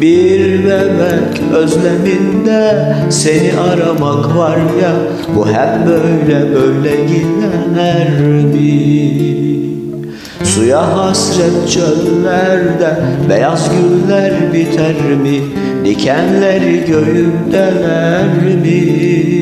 Bir bebek özleminde seni aramak var ya Bu hep böyle böyle gider mi? Suya hasret çöllerde beyaz güller biter mi? Dikenleri göğümdeler mi?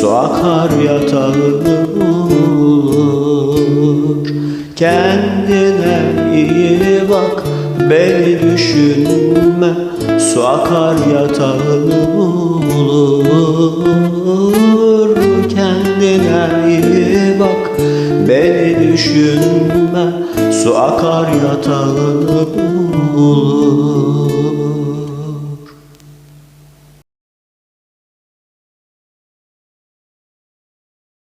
Su akar bulur Kendine iyi bak Beni düşünme. Su akar yatağını bulur Kendine iyi bak Beni düşünme. Su akar yatağını bulur